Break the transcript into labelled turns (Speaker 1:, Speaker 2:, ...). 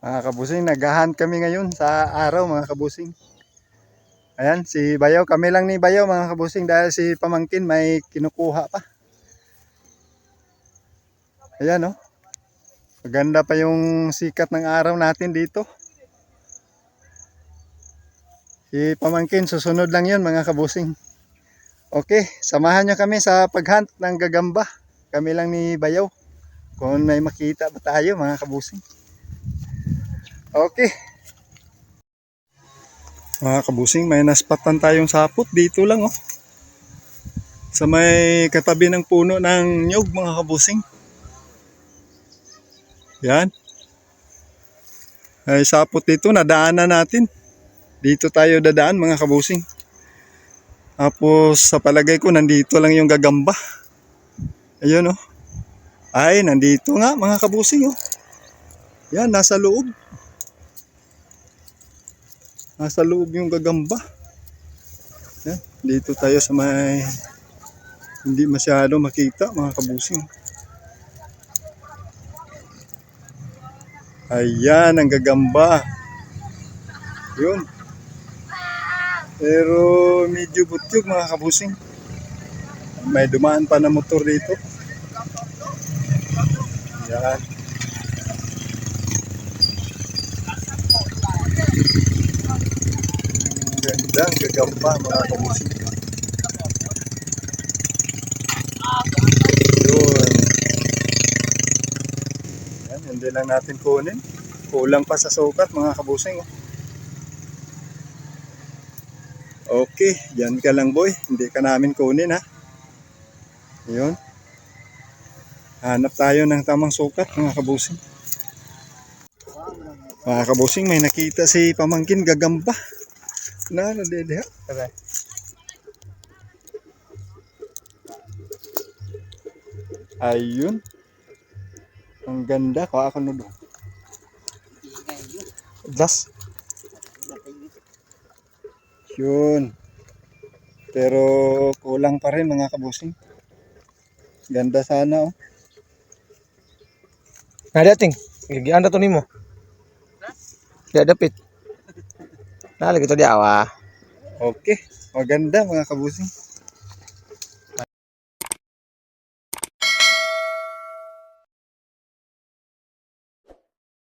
Speaker 1: Mga kabusing, naghahan kami ngayon sa araw mga kabusing. Ayan, si Bayaw, kami lang ni Bayaw mga kabusing dahil si Pamangkin may kinukuha pa. Ayan oh. Maganda pa yung sikat ng araw natin dito. Si Pamangkin, susunod lang yun mga kabusing. Okay, samahan nyo kami sa paghunt ng gagamba. Kami lang ni Bayaw. Kung may makita ba tayo mga kabusing. Okay. Mga kabusing, may naspatan tayong sapot dito lang oh. Sa may katabi ng puno ng nyug mga kabusing. Yan. Ay sapot dito, nadaanan natin. Dito tayo dadaan mga kabusing. Tapos sa palagay ko nandito lang yung gagamba. Ayun oh. Ay, nandito nga mga kabusing oh. Yan, nasa loob. Nasa loob yung gagamba. Yan, dito tayo sa may hindi masyado makita mga kabusing. Ayan ang gagamba. Yun. Pero medyo butyog mga kabusing. May dumaan pa na motor dito. Yan. Ang Ganda, ang gagamba mga kabusing. Yun. Yan, hindi lang natin kunin. Kulang pa sa sukat mga kabusing. Okay, dyan ka lang boy. Hindi ka namin kunin ha. Yun. Hanap tayo ng tamang sukat mga kabusing. Mga kabusing, may nakita si pamangkin gagamba. Na, nadede ha. Tara. Ayun. Ang ganda. Kuha ako nudo. Das. Yun. Pero kulang pa rin mga kabusing. Ganda sana oh.
Speaker 2: Nga dating, gigian na to nimo. Dia dapit. Nalagi to di awa.
Speaker 1: Okay. Maganda mga kabusing.